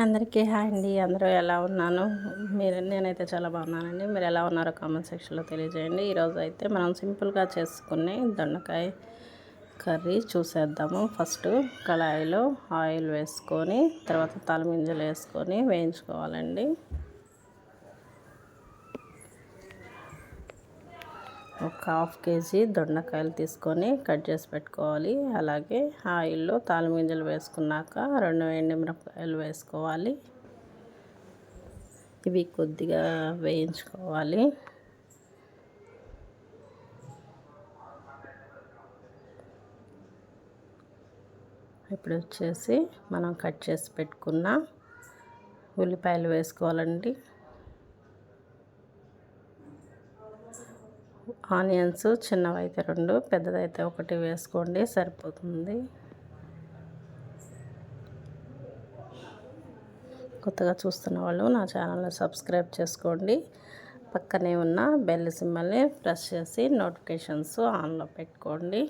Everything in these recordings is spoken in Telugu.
అందరికీ హాయ్ అండి. అందరూ ఎలా ఉన్నాను మీరు నేనైతే చాలా బాగున్నానండి. మీరు ఎలా ఉన్నారో కామెంట్ సెక్షన్లో తెలియజేయండి. ఈరోజు అయితే మనం సింపుల్గా చేసుకునే దొండకాయ కర్రీ చూసేద్దాము. ఫస్ట్ కళాయిలో ఆయిల్ వేసుకొని తర్వాత తలమింజలు వేసుకొని వేయించుకోవాలండి. ఒక హాఫ్ కేజీ దొండకాయలు తీసుకొని కట్ చేసి పెట్టుకోవాలి. అలాగే ఆయిల్లో తాలిమింజలు వేసుకున్నాక రెండు ఎండుమిరపకాయలు వేసుకోవాలి. ఇవి కొద్దిగా వేయించుకోవాలి. ఇప్పుడు వచ్చేసి మనం కట్ చేసి పెట్టుకున్న ఉల్లిపాయలు వేసుకోవాలండి. ఆనియన్స్ చిన్నవైతే రెండు పెద్దదైతే ఒకటి వేసుకోండి సరిపోతుంది. కొత్తగా చూస్తున్న వాళ్ళు నా ఛానల్ని సబ్స్క్రైబ్ చేసుకోండి. పక్కనే ఉన్న బెల్ సిమ్మల్ని ప్రెస్ చేసి నోటిఫికేషన్స్ ఆన్లో పెట్టుకోండి.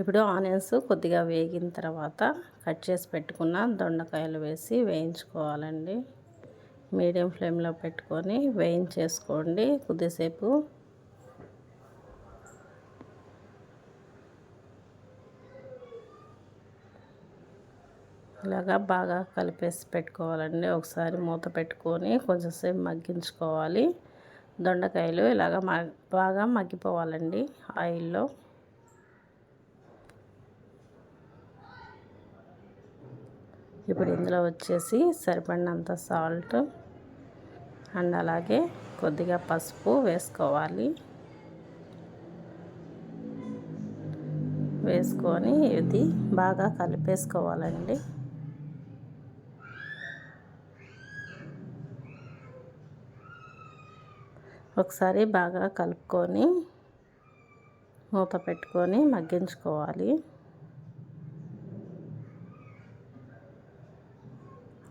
ఇప్పుడు ఆనియన్స్ కొద్దిగా వేగిన తర్వాత కట్ చేసి పెట్టుకున్న దొండకాయలు వేసి వేయించుకోవాలండి. మీడియం ఫ్లేమ్లో పెట్టుకొని వేయించేసుకోండి. కొద్దిసేపు ఇలాగా బాగా కలిపేసి పెట్టుకోవాలండి. ఒకసారి మూత పెట్టుకొని కొంచెంసేపు మగ్గించుకోవాలి. దొండకాయలు ఇలాగ బాగా మగ్గిపోవాలండి ఆయిల్లో. ఇప్పుడు ఇందులో వచ్చేసి సరిపడినంత సాల్ట్ అండ్ అలాగే కొద్దిగా పసుపు వేసుకోవాలి. వేసుకొని ఇది బాగా కలిపేసుకోవాలండి. ఒకసారి బాగా కలుపుకొని మూత పెట్టుకొని మగ్గించుకోవాలి.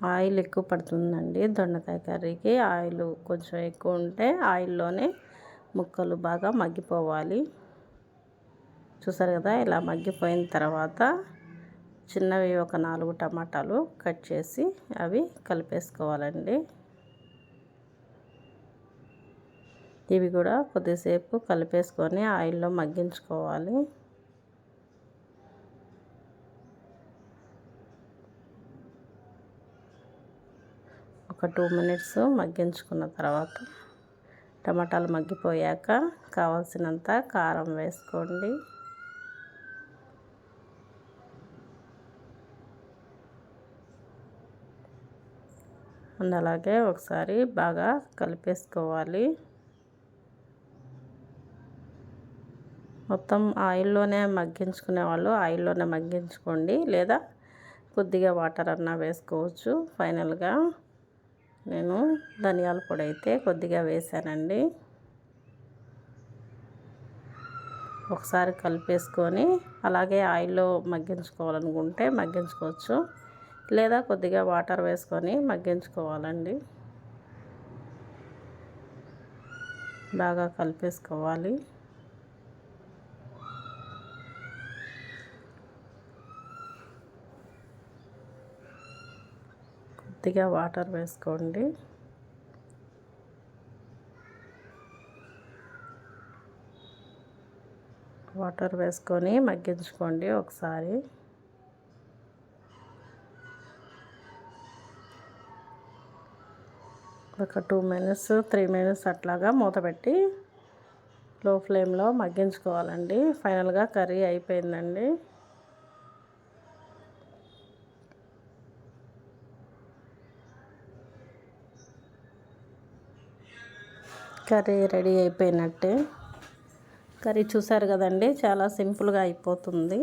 ఆయిల్ ఎక్కువ పడుతుందండి. దొండకాయ కర్రీకి ఆయిల్ కొంచెం ఎక్కువ ఉంటే ఆయిల్లోనే ముక్కలు బాగా మగ్గిపోవాలి. చూసారు కదా ఇలా మగ్గిపోయిన తర్వాత చిన్నవి ఒక నాలుగు టమాటాలు కట్ చేసి అవి కలిపేసుకోవాలండి. ఇవి కూడా కొద్దిసేపు కలిపేసుకొని ఆయిల్లో మగ్గించుకోవాలి. ఒక టూ మినిట్స్ మగ్గించుకున్న తర్వాత టమాటాలు మగ్గిపోయాక కావాల్సినంత కారం వేసుకోండి. అండ్ అలాగే ఒకసారి బాగా కలిపేసుకోవాలి. మొత్తం ఆయిల్లోనే మగ్గించుకునే వాళ్ళు ఆయిల్లోనే మగ్గించుకోండి. లేదా కొద్దిగా వాటర్ అన్నా వేసుకోవచ్చు. ఫైనల్గా నేను ధనియాల పొడి అయితే కొద్దిగా వేసానండి. ఒకసారి కలిపేసుకొని అలాగే ఆయిల్లో మగ్గించుకోవాలనుకుంటే మగ్గించుకోవచ్చు. లేదా కొద్దిగా వాటర్ వేసుకొని మగ్గించుకోవాలండి. బాగా కలిపేసుకోవాలి. కొద్దిగా వాటర్ వేసుకోండి. వాటర్ వేసుకొని మగ్గించుకోండి ఒకసారి. ఒక టూ మినిట్స్ త్రీ మినిట్స్ అట్లాగా మూత పెట్టి లో ఫ్లేమ్లో మగ్గించుకోవాలండి. ఫైనల్గా కర్రీ అయిపోయిందండి. కర్రీ రెడీ అయిపోయినట్టే. కర్రీ చూసారు కదండి? చాలా సింపుల్గా అయిపోతుంది.